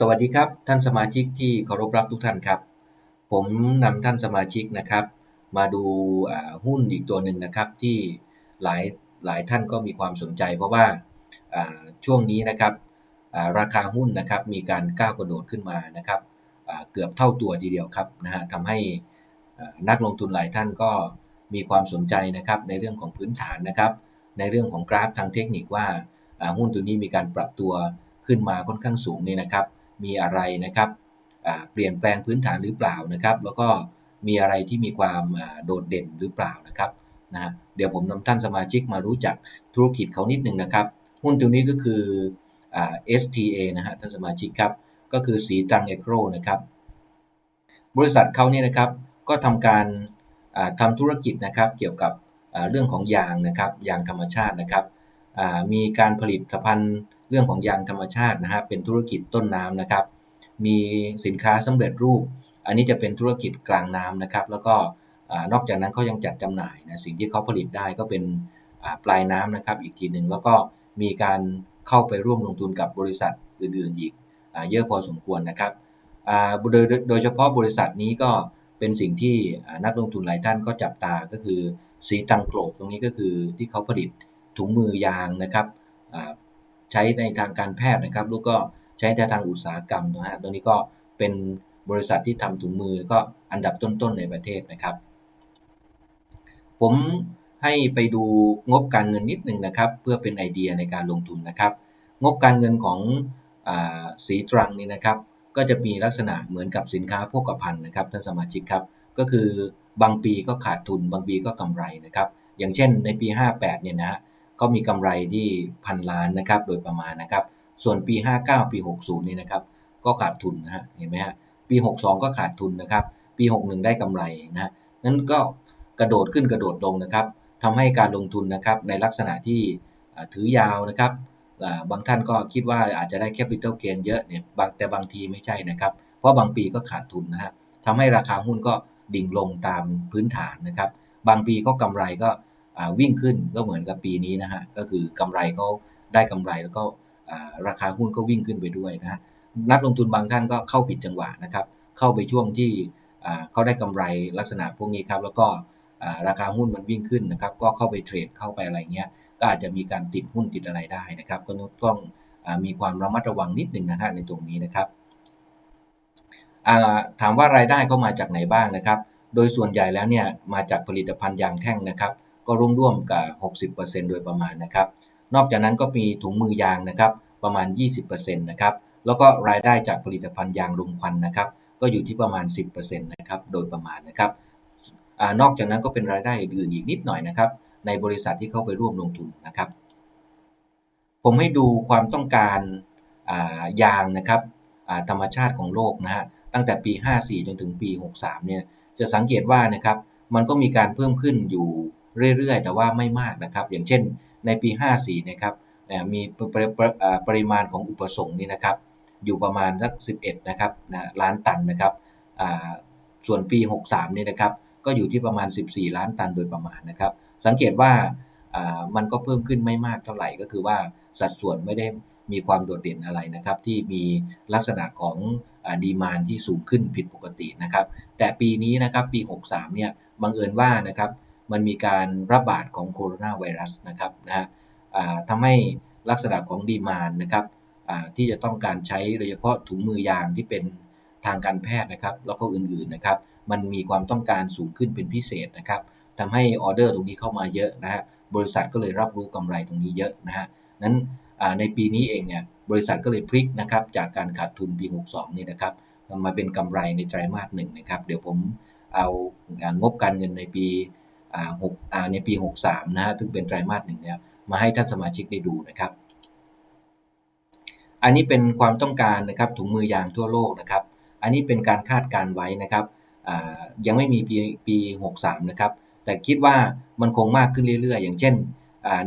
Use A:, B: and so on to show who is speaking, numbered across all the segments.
A: สวัสดีครับ ท่านสมาชิกที่เคารพรักทุกท่านครับ ผมนำท่านสมาชิกนะครับ มาดูหุ้นอีกตัวหนึ่งนะครับที่หลายหลายท่านก็มีความสนใจ เพราะว่าช่วงนี้นะครับราคาหุ้นนะครับมีการก้าวกระโดดขึ้นมานะครับเกือบเท่าตัวทีเดียวครับนะฮะทำให้นักลงทุนหลายท่านก็มีความสนใจนะครับในเรื่องของพื้นฐานนะครับ ในเรื่องของกราฟทางเทคนิคว่าหุ้นตัวนี้มีการปรับตัวขึ้นมาค่อนข้างสูงนี่นะครับ มีอะไรนะครับเปลี่ยนแปลงพื้นฐานหรือเปล่านะครับ แล้วก็มีอะไรที่มีความโดดเด่นหรือเปล่านะครับนะฮะเดี๋ยวผมนำท่านสมาชิกมารู้จักธุรกิจเขานิดนึงนะครับ หุ้นตัวนี้ก็คือ STA นะฮะท่านสมาชิกครับ ก็คือสีตังเอโกรนะครับ บริษัทเขาเนี่ยนะครับก็ทำการทำธุรกิจนะครับเกี่ยวกับเรื่องของยางนะครับยางธรรมชาตินะครับมีการผลิตภัณฑ์ เรื่องของยางธรรมชาตินะฮะเป็นธุรกิจต้นน้ำนะครับ มีสินค้าสำเร็จรูป อันนี้จะเป็นธุรกิจกลางน้ำนะครับ แล้วก็นอกจากนั้นเขายังจัดจำหน่ายนะสิ่งที่เขาผลิตได้ก็เป็นปลายน้ำนะครับอีกทีหนึ่งแล้วก็มีการเข้าไปร่วมลงทุนกับบริษัทอื่นๆอีกเยอะพอสมควรนะครับโดยโดยเฉพาะบริษัทนี้ก็เป็นสิ่งที่นักลงทุนหลายท่านก็จับตาก็คือสีตังโกลบตรงนี้ก็คือที่เขาผลิตถุงมือยางนะครับ ใช้ในทางการแพทย์นะครับแล้วก็ใช้ในทางอุตสาหกรรมนะฮะตรงนี้ก็เป็นบริษัทที่ทำถุงมือก็อันดับต้นๆในประเทศนะครับ ผมให้ไปดูงบการเงินนิดหนึ่งนะครับ เพื่อเป็นไอเดียในการลงทุนนะครับ งบการเงินของอสีตรังนี่นะครับ ก็จะมีลักษณะเหมือนกับสินค้าโภคภัณฑ์นะครับท่านสมาชิกครับ ก็คือบางปีก็ขาดทุน บางปีก็กำไรนะครับ อย่างเช่นในปี 58เนี่ยนะฮะ ก็มีกำไรที่พันล้านนะครับโดยประมาณนะครับ ส่วนปี 59 ปี 60 นี่นะครับ ก็ขาดทุนนะฮะเห็นไหมฮะปี 62 ก็ขาดทุนนะครับ ปี 61 ได้กำไรนะนั้นก็กระโดดขึ้นกระโดดลงนะครับทำให้การลงทุนนะครับในลักษณะที่ถือยาวนะครับบางท่านก็คิดว่าอาจจะได้แคปิตอลเกนเยอะเนี่ยแต่บางทีไม่ใช่นะครับ เพราะบางปีก็ขาดทุนนะฮะทำให้ราคาหุ้นก็ดิ่งลงตามพื้นฐานนะครับ บางปีก็กำไรก็ วิ่งขึ้นก็เหมือนกับปีนี้นะฮะก็คือกำไรเขาได้กำไรแล้วก็ราคาหุ้นก็วิ่งขึ้นไปด้วยนะฮะนักลงทุนบางท่านก็เข้าผิดจังหวะนะครับ เข้าไปช่วงที่เขาได้กำไรลักษณะพวกนี้ครับ แล้วก็ราคาหุ้นมันวิ่งขึ้นนะครับ ก็เข้าไปเทรดเข้าไปอะไรเงี้ย ก็อาจจะมีการติดหุ้นติดอะไรได้นะครับ ก็ต้องมีความระมัดระวังนิดหนึ่งนะครับในตรงนี้นะครับถามว่ารายได้เข้ามาจากไหนบ้างนะครับ โดยส่วนใหญ่แล้วเนี่ยมาจากผลิตภัณฑ์ยางแท่งนะครับ ก็ร่วมๆกับ 60%โดยประมาณนะครับ นอกจากนั้นก็มีถุงมือยางนะครับประมาณ 20%นะครับแล้วก็รายได้จากผลิตภัณฑ์ยางลมควันนะครับ ก็อยู่ที่ประมาณ 10%นะครับโดยประมาณนะครับอนอกจากนั้นก็เป็นรายได้อื่นอีกนิดหน่อยนะครับ ในบริษัทที่เข้าไปร่วมลงทุนนะครับ ผมให้ดูความต้องการยางนะครับธรรมชาติของโลกนะฮะตั้งแต่ปี 54 จนถึงปี 63 เนี่ยจะสังเกตว่านะครับมันก็มีการเพิ่มขึ้นอยู่ เรื่อยๆ แต่ว่าไม่มากนะครับ อย่างเช่นในปี 54 นะครับมีปริมาณของอุปสงค์นี่นะครับอยู่ประมาณสัก 11 นะครับนะล้านตันนะครับส่วนปี 63 นี่นะครับก็อยู่ที่ประมาณ 14 ล้านตันโดยประมาณนะครับ สังเกตว่ามันก็เพิ่มขึ้นไม่มากเท่าไหร่ก็คือว่าสัดส่วนไม่ได้มีความโดดเด่นอะไรนะครับ ที่มีลักษณะของดีมานที่สูงขึ้นผิดปกตินะครับ แต่ปีนี้นะครับปี 63 เนี่ยบังเอิญว่านะครับ มันมีการระบาดของโคโรนาไวรัสนะครับนะฮะทำให้ลักษณะของดีมานนะครับที่จะต้องการใช้โดยเฉพาะถุงมือยางที่เป็นทางการแพทย์นะครับแล้วก็อื่นๆนะครับ มันมีความต้องการสูงขึ้นเป็นพิเศษนะครับทำให้ออเดอร์ตรงนี้เข้ามาเยอะนะฮะบริษัทก็เลยรับรู้กำไรตรงนี้เยอะนะฮะนั้นในปีนี้เองเนี่ยบริษัทก็เลยพลิกนะครับจากการขาดทุนปี 62 นี่นะครับมาเป็นกำไรในไตรมาสหนึ่งนะครับ เดี๋ยวผมเอางบการเงินในปี หกในปี 63 นะฮะซึ่งเป็นไตรมาสหนึ่งเนี่ยมาให้ท่านสมาชิกได้ดูนะครับ อันนี้เป็นความต้องการนะครับถุงมือยางทั่วโลกนะครับ อันนี้เป็นการคาดการไว้นะครับยังไม่มีปีปี 63 นะครับ แต่คิดว่ามันคงมากขึ้นเรื่อยๆ อย่างเช่น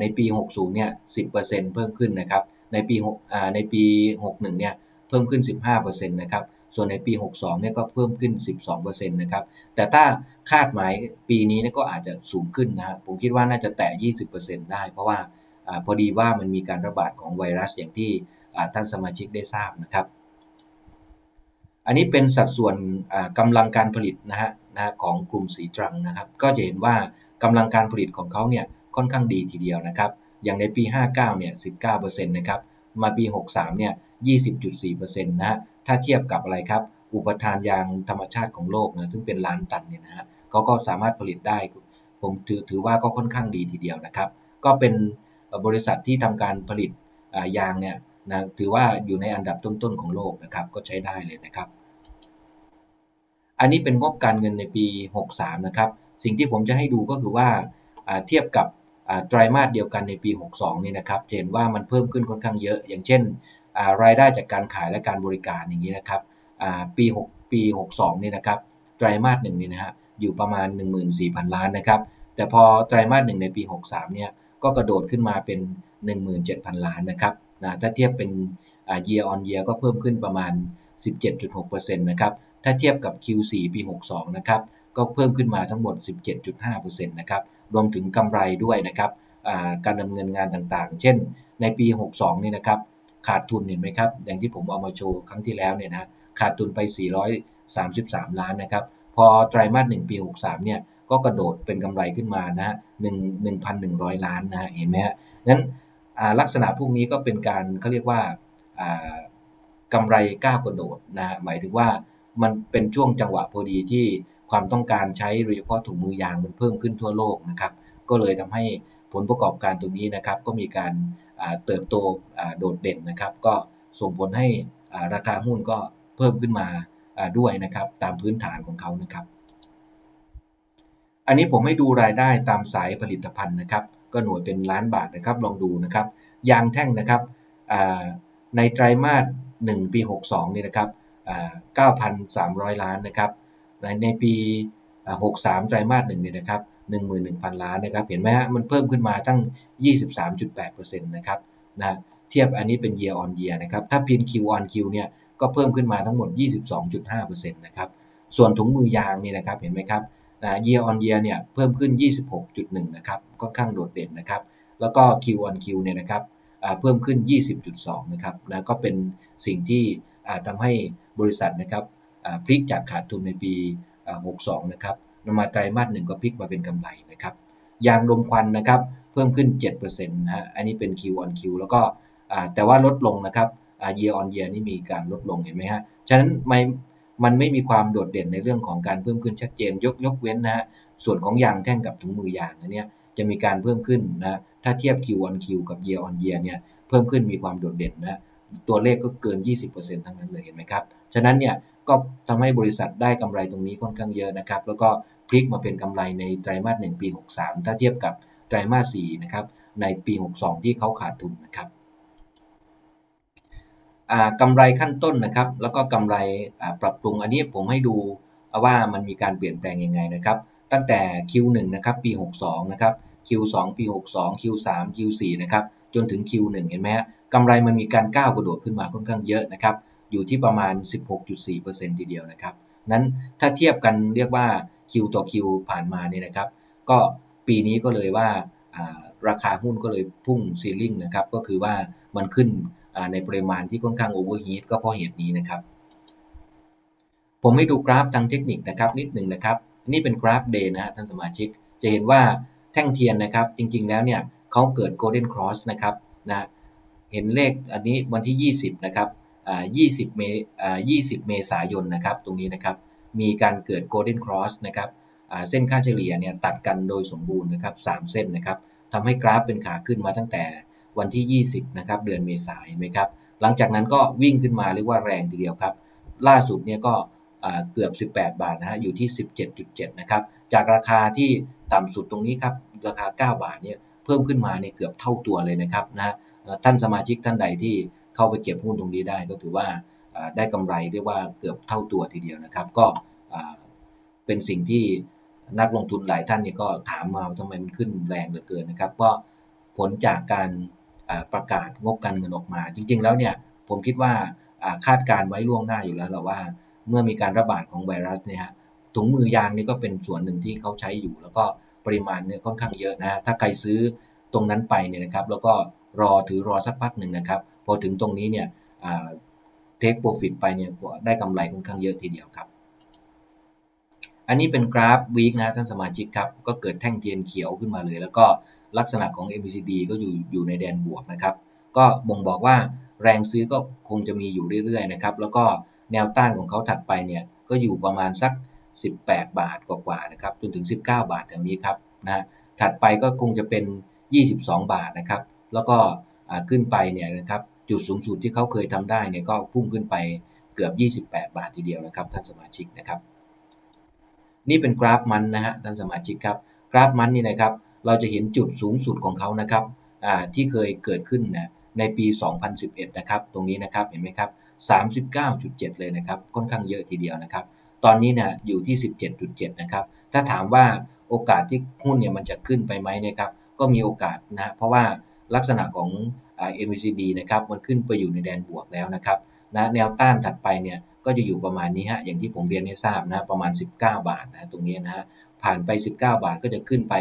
A: ในปี 60 เนี่ย 10%เพิ่มขึ้นนะครับ ในปี6ในปี 61 เนี่ย เพิ่มขึ้น 15%นะครับ ส่วนในปี 62เนี่ยก็เพิ่มขึ้น 12%นะครับ แต่ถ้าคาดหมายปีนี้ก็อาจจะสูงขึ้นนะครับผมคิดว่าน่าจะแตะ 20%ได้ เพราะว่าอพอดีว่ามันมีการระบาดของไวรัสอย่างที่ท่านสมาชิกได้ทราบนะครับ อันนี้เป็นสัดส่วนกำลังการผลิตนะฮะนะของกลุ่มสีตรังนะครับ ก็จะเห็นว่ากำลังการผลิตของเขาเนี่ยค่อนข้างดีทีเดียวนะครับ อย่างในปี 59เนี่ย19%นะครับ มาปี 63เนี่ย20.4%นะฮะ ถ้าเทียบกับอะไรครับ อุปทานยางธรรมชาติของโลกนะซึ่งเป็นล้านตันเนี่ยนะฮะเขาก็สามารถผลิตได้ ผมถือถือว่าก็ค่อนข้างดีทีเดียวนะครับ ก็เป็นบริษัทที่ทำการผลิตยางเนี่ยนะถือว่าอยู่ในอันดับต้นๆของโลกนะครับก็ใช้ได้เลยนะครับ อันนี้เป็นงบการเงินในปี 63 นะครับ สิ่งที่ผมจะให้ดูก็คือว่าเทียบกับไตรมาสเดียวกันในปี 62 นี่นะครับเห็นว่ามันเพิ่มขึ้นค่อนข้างเยอะ อย่างเช่น รายได้จากการขายและการบริการอย่างนี้นะครับปี 6 ปี 62นี่นะครับไตรมาสหนึ่งนี่นะฮะอยู่ประมาณ 14,000 ล้านนะครับแต่พอไตรมาสหนึ่งในปี 63เนี่ยก็กระโดดขึ้นมาเป็น 17,000 ล้านนะครับนะถ้าเทียบเป็น year on year ก็เพิ่มขึ้นประมาณ 17.6%นะครับถ้าเทียบกับ Q4 ปี 62นะครับก็เพิ่มขึ้นมาทั้งหมด 17.5%นะครับรวมถึงกำไรด้วยนะครับการดำเนินงานต่างๆ เช่นในปี 62นี่นะครับ ขาดทุนเห็นไหมครับ อย่างที่ผมเอามาโชว์ครั้งที่แล้วเนี่ยนะขาดทุนไป 433 ล้านนะครับ พอไตรมาส1ปี 63 เนี่ย ก็กระโดดเป็นกำไรขึ้นมานะฮะ1,100 ล้านนะเห็นไหมฮะนั้นลักษณะพวกนี้ก็เป็นการเขาเรียกว่ากำไรก้าวกระโดดนะฮะหมายถึงว่ามันเป็นช่วงจังหวะพอดีที่ความต้องการใช้โดยเฉพาะถุงมือยางมันเพิ่มขึ้นทั่วโลกนะครับ ก็เลยทำให้ผลประกอบการตรงนี้นะครับ ก็มีการ เติบโตโดดเด่นนะครับ ก็ส่งผลให้ราคาหุ้นก็เพิ่มขึ้นมาด้วยนะครับตามพื้นฐานของเขานะครับ อันนี้ผมให้ดูรายได้ตามสายผลิตภัณฑ์นะครับ ก็หน่วยเป็นล้านบาทนะครับ ลองดูนะครับยางแท่งนะครับในไตรมาส1 ปี 62 นี่นะครับ9,300 ล้านนะครับในปี 63 ไตรมาส1นี่นะครับ 11,000 ล้านนะครับ เห็นไหมฮะ มันเพิ่มขึ้นมาตั้ง 23.8%นะครับนะเทียบอันนี้เป็น year on year นะครับ ถ้าเพียง Q on Q เนี่ยก็เพิ่มขึ้นมาทั้งหมด 22.5%นะครับ ส่วนถุงมือยางนี่นะครับ เห็นไหมครับนะ year on year เนี่ยเพิ่มขึ้น 26.1 นะครับ ค่อนข้างโดดเด่นนะครับ แล้วก็ Q on Q เนี่ยนะครับเพิ่มขึ้น 20.2 นะครับนะก็เป็นสิ่งที่ทำให้บริษัทนะครับพลิกจากขาดทุนในปี 62 นะครับ มาไตรมาสหนึ่งก็พลิกมาเป็นกำไรนะครับยางลมควันนะครับเพิ่มขึ้น7%นะฮะอันนี้เป็น Q on Q แล้วก็แต่ว่าลดลงนะครับ year on year นี่มีการลดลงเห็นไหมฮะฉะนั้นไม่มันไม่มีความโดดเด่นในเรื่องของการเพิ่มขึ้นชัดเจนยกยกเว้นนะฮะส่วนของยางแท่งกับถุงมือยางอันนี้จะมีการเพิ่มขึ้นนะถ้าเทียบ Q on Q กับ year on year เนี่ยเพิ่มขึ้นมีความโดดเด่นนะตัวเลขก็เกิน 20%ทั้งนั้นเลยเห็นไหมครับ ฉะนั้นเนี่ยก็ทำให้บริษัทได้กำไรตรงนี้ค่อนข้างเยอะนะครับ แล้วก็ พลิกมาเป็นกำไรในไตรมาส1ปี 63 ถ้าเทียบกับไตรมาส4นะครับในปี 62 ที่เขาขาดทุนนะครับกำไรขั้นต้นนะครับ แล้วก็กำไรปรับปรุงอันนี้ผมให้ดูว่ามันมีการเปลี่ยนแปลงยังไงนะครับ ตั้งแต่ Q1 นะครับปี 62 นะครับ Q2 ปี 62 Q3 Q4 นะครับจนถึง Q1 เห็นไหมฮะกำไรมันมีการก้าวกระโดดขึ้นมาค่อนข้างเยอะนะครับ อยู่ที่ประมาณ 16.4%ทีเดียวนะครับ นั้นถ้าเทียบกันเรียกว่า Q ต่อ Q ผ่านมาเนี่ยนะครับ ก็ปีนี้ก็เลยว่าราคาหุ้นก็เลยพุ่งซีลิ่งนะครับ ก็คือว่ามันขึ้นในปริมาณที่ค่อนข้างโอเวอร์ฮีทก็เพราะเหตุนี้นะครับ ผมให้ดูกราฟทางเทคนิคนะครับนิดหนึ่งนะครับ นี่เป็นกราฟเดย์นะฮะท่านสมาชิก จะเห็นว่าแท่งเทียนนะครับ จริงๆแล้วเนี่ยเขาเกิด Golden Cross นะครับนะเห็นเลขอันนี้วันที่ 20 นะครับอ่า20เมอ่า20 เมษายนนะครับ ตรงนี้นะครับ มีการเกิด Golden Cross นะครับเส้นค่าเฉลี่ยเนี่ยตัดกันโดยสมบูรณ์นะครับ3เส้นนะครับทำให้กราฟเป็นขาขึ้นมาตั้งแต่วันที่ 20นะครับเดือนเมษายนไหมครับหลังจากนั้นก็วิ่งขึ้นมาเรียกว่าแรงทีเดียวครับ ล่าสุดเนี่ยก็เกือบ 18 บาทนะฮะอยู่ที่ 17.7 นะครับ จากราคาที่ต่ำสุดตรงนี้ครับ ราคา 9 บาทเนี่ยเพิ่มขึ้นมาเนี่ยเกือบเท่าตัวเลยนะครับนะท่านสมาชิกท่านใดที่เข้าไปเก็บหุ้นตรงนี้ได้ก็ถือว่า ได้กำไรเรียกว่าเกือบเท่าตัวทีเดียวนะครับ ก็เป็นสิ่งที่นักลงทุนหลายท่านนี่ก็ถามมาทำไมมันขึ้นแรงเหลือเกินนะครับ ก็ผลจากการประกาศงบการเงินออกมา จริง ๆ แล้วเนี่ยผมคิดว่าคาดการไว้ล่วงหน้าอยู่แล้วแหละว่า เมื่อมีการระบาดของไวรัสเนี่ยฮะถุงมือยางนี่ก็เป็นส่วนหนึ่งที่เขาใช้อยู่ แล้วก็ปริมาณเนี่ยค่อนข้างเยอะนะฮะถ้าใครซื้อตรงนั้นไปเนี่ยนะครับ แล้วก็รอถือรอสักพักหนึ่งนะครับ พอถึงตรงนี้เนี่ย เทคโปรฟิตไปเนี่ยได้กำไรค่อนข้างเยอะทีเดียวครับ อันนี้เป็นกราฟวีคนะท่านสมาชิกครับ ก็เกิดแท่งเทียนเขียวขึ้นมาเลย แล้วก็ลักษณะของ MACD ก็อยู่อยู่ในแดนบวกนะครับ ก็บ่งบอกว่าแรงซื้อก็คงจะมีอยู่เรื่อยๆนะครับ แล้วก็แนวต้านของเขาถัดไปเนี่ยก็อยู่ประมาณสัก 18 บาทกว่าๆนะครับจนถึง 19 บาทแถวนี้ครับนะฮะถัดไปก็คงจะเป็น 22 บาทนะครับ แล้วก็ขึ้นไปเนี่ยนะครับ จุดสูงสุดที่เขาเคยทำได้เนี่ยก็พุ่งขึ้นไปเกือบ 28 บาททีเดียวนะครับท่านสมาชิกนะครับ นี่เป็นกราฟมันนะฮะท่านสมาชิกครับ กราฟมันนี่นะครับ เราจะเห็นจุดสูงสุดของเขานะครับที่เคยเกิดขึ้นนะในปี 2011 นะครับ ตรงนี้นะครับเห็นไหมครับ 39.7 เลยนะครับ ค่อนข้างเยอะทีเดียวนะครับ ตอนนี้เนี่ยอยู่ที่ 17.7 นะครับ ถ้าถามว่าโอกาสที่หุ้นเนี่ยมันจะขึ้นไปไหมนะครับ ก็มีโอกาสนะ เพราะว่าลักษณะของ MACD นะครับมันขึ้นไปอยู่ในแดนบวกแล้วนะครับนะแนวต้านถัดไปเนี่ยก็จะอยู่ประมาณนี้ฮะอย่างที่ผมเรียนให้ทราบนะประมาณ 19 บาทนะตรงนี้นะฮะผ่านไป 19 บาทก็จะขึ้นไป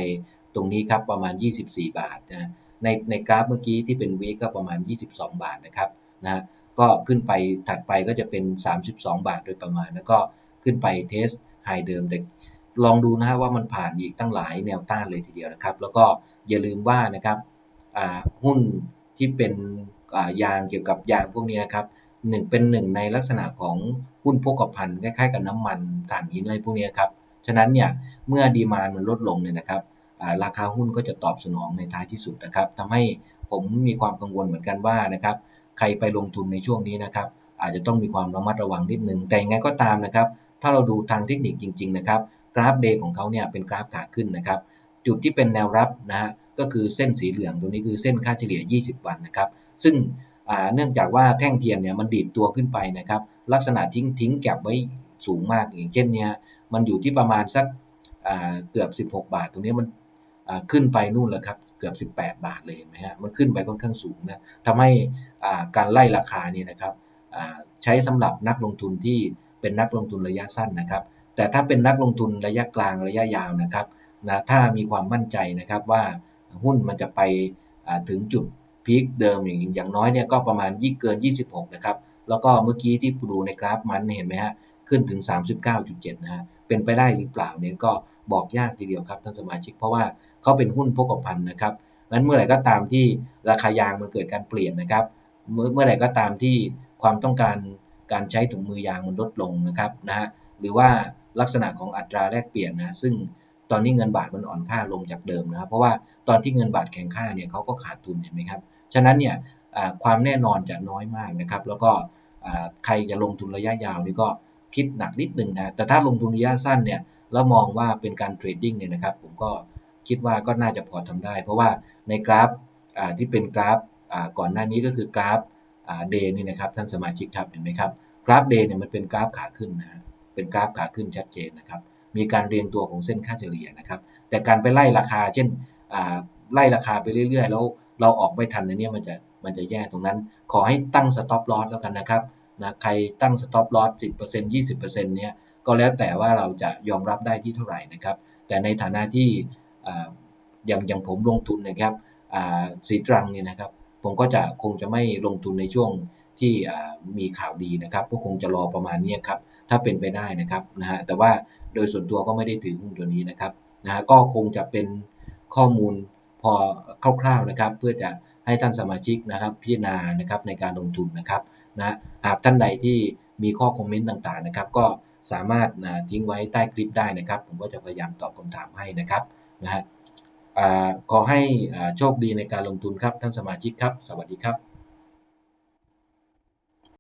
A: ตรงนี้ครับประมาณ 24 บาทนะในในกราฟเมื่อกี้ที่เป็นวีก็ประมาณ 22 บาทนะครับนะก็ขึ้นไปถัดไปก็จะเป็น 32 บาทโดยประมาณ แล้วก็ขึ้นไปเทสไฮเดิมแต่ลองดูนะฮะว่ามันผ่านอีกตั้งหลายแนวต้านเลยทีเดียวนะครับ แล้วก็อย่าลืมว่านะครับหุ้น ที่เป็นยางเกี่ยวกับยางพวกนี้นะครับหนึ่งเป็นหนึ่งในลักษณะของหุ้นพกพันคล้ายๆกับน้ำมันถ่านหินอะไรพวกนี้ครับฉะนั้นเนี่ยเมื่อดีมานมันลดลงเนี่ยนะครับราคาหุ้นก็จะตอบสนองในท้ายที่สุดนะครับทำให้ผมมีความกังวลเหมือนกันว่านะครับใครไปลงทุนในช่วงนี้นะครับอาจจะต้องมีความระมัดระวังนิดนึง แต่ยังไงก็ตามนะครับ ถ้าเราดูทางเทคนิคจริง ๆ นะครับ กราฟเดย์ของเขาเนี่ยเป็นกราฟขาขึ้นนะครับ จุดที่เป็นแนวรับนะฮะ ก็คือเส้นสีเหลืองตรงนี้คือเส้นค่าเฉลี่ย 20 วันนะครับ ซึ่งเนื่องจากว่าแท่งเทียนเนี่ยมันดีดตัวขึ้นไปนะครับ ลักษณะทิ้งทิ้งแก็บไว้สูงมากอย่างเช่นเนี้ยมันอยู่ที่ประมาณสักเกือบ 16 บาท ตรงนี้มันขึ้นไปนู่นแล้วครับเกือบ 18 บาทเลยเห็นไหมฮะมันขึ้นไปค่อนข้างสูงนะทำให้การไล่ราคานี่นะครับใช้สำหรับนักลงทุนที่เป็นนักลงทุนระยะสั้นนะครับ แต่ถ้าเป็นนักลงทุนระยะกลางระยะยาวนะครับนะถ้ามีความมั่นใจนะครับว่า หุ้นมันจะไปถึงจุดพีคเดิมอย่างอย่างน้อยเนี่ยก็ประมาณยี่เกิน 26 นะครับ แล้วก็เมื่อกี้ที่ดูในกราฟมันเห็นไหมฮะขึ้นถึง 39.7 นะฮะเป็นไปได้หรือเปล่าเนี่ยก็บอกยากทีเดียวครับท่านสมาชิก เพราะว่าเขาเป็นหุ้นพกพันนะครับนั้นเมื่อไหร่ก็ตามที่ราคายางมันเกิดการเปลี่ยนนะครับ เมื่อเมื่อไหร่ก็ตามที่ความต้องการการใช้ถุงมือยางมันลดลงนะครับนะฮะหรือว่าลักษณะของอัตราแลกเปลี่ยนนะซึ่ง ตอนนี้เงินบาทมันอ่อนค่าลงจากเดิมนะครับ เพราะว่าตอนที่เงินบาทแข็งค่าเนี่ยเขาก็ขาดทุนเห็นไหมครับ ฉะนั้นเนี่ยความแน่นอนจะน้อยมากนะครับ แล้วก็ใครจะลงทุนระยะยาวนี่ก็คิดหนักนิดนึงนะ แต่ถ้าลงทุนระยะสั้นเนี่ยแล้วมองว่าเป็นการเทรดดิ้งเนี่ยนะครับ ผมก็คิดว่าก็น่าจะพอทำได้ เพราะว่าในกราฟที่เป็นกราฟก่อนหน้านี้ก็คือกราฟเดย์นี่นะครับท่านสมาชิกครับเห็นไหมครับกราฟเดย์เนี่ยมันเป็นกราฟขาขึ้นนะเป็นกราฟขาขึ้นชัดเจนนะครับ มีการเรียงตัวของเส้นค่าเฉลี่ยนะครับ แต่การไปไล่ราคา เช่นไล่ราคาไปเรื่อยๆ แล้วเราออกไม่ทันในนี้มันจะมันจะแย่ตรงนั้น ขอให้ตั้งสต็อปลอสแล้วกันนะครับนะใครตั้งสต็อปลอส10% 20%เนี่ยก็แล้วแต่ว่าเราจะยอมรับได้ที่เท่าไหร่นะครับ แต่ในฐานะที่อย่างอย่างผมลงทุนนะครับสีตรังเนี่ยนะครับ ผมก็จะคงจะไม่ลงทุนในช่วงที่มีข่าวดีนะครับก็คงจะรอประมาณนี้ครับ ถ้าเป็นไปได้นะครับนะฮะแต่ว่าโดยส่วนตัวก็ไม่ได้ถือหุ้นตัวนี้นะครับนะฮะก็คงจะเป็นข้อมูลพอคร่าวๆนะครับ เพื่อจะให้ท่านสมาชิกนะครับ พิจารณานะครับในการลงทุนนะครับนะหากท่านใดที่มีข้อคอมเมนต์ต่างๆนะครับ ก็สามารถนะทิ้งไว้ใต้คลิปได้นะครับ ผมก็จะพยายามตอบคำถามให้นะครับนะฮะขอให้โชคดีในการลงทุนครับท่านสมาชิกครับ สวัสดีครับ